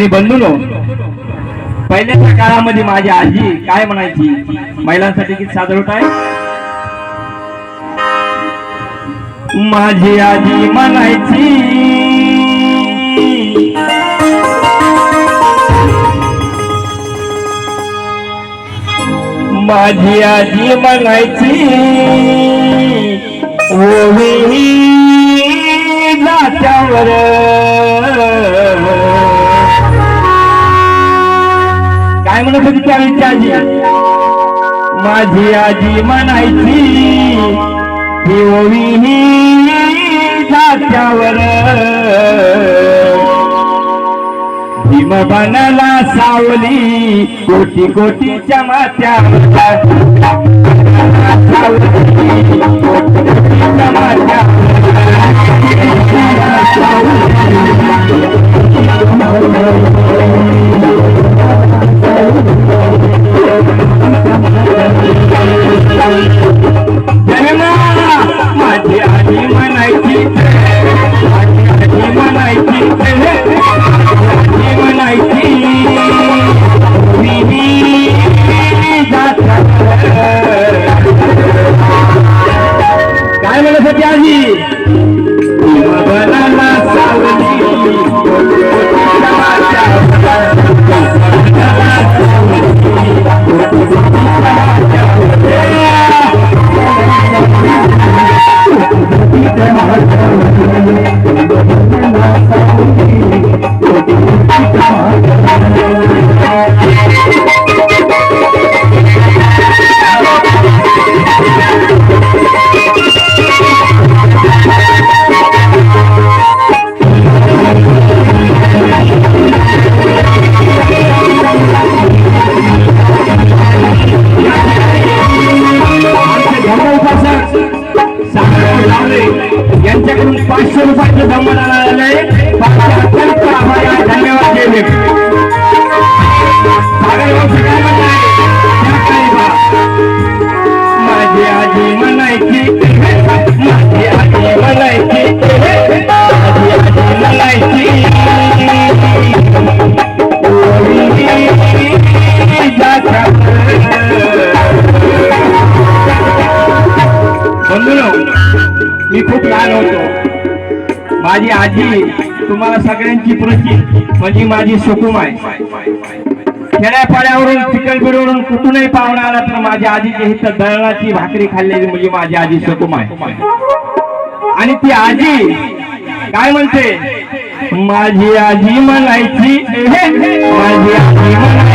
आणि बंधूनो पहिल्याच्या काळामध्ये माझी आजी काय म्हणायची? महिलांसाठी गीत सादर होत आहे? माझी आजी म्हणायची माझी आजी म्हणायची ओवी जात्यावर काय म्हणत होती त्यावेळीची आजी माझी आजी म्हणायची ही जात्यावर. भीम बनला सावली कोटी कोटीच्या मात्यावर सावली कोटी कोटीच्या मात्यावर यांच्याकडून पाचशे रुपयाचं धर्मदान आलंय फार अत्यंत आभारी मी खूप लहान होतो. माझी आजी तुम्हाला सगळ्यांची परिचित म्हणजे माझी सुकुम आहे खेड्यापाड्यावरून चिकलबिडवरून कुठूनही पाहुणा आला तर माझ्या आजीची हित दळणाची भाकरी खाल्लेली म्हणजे माझी आजी सुकुम आहे आणि ती आजी काय म्हणते? माझी आजी म्हणायची माझी आजी म्हणायची.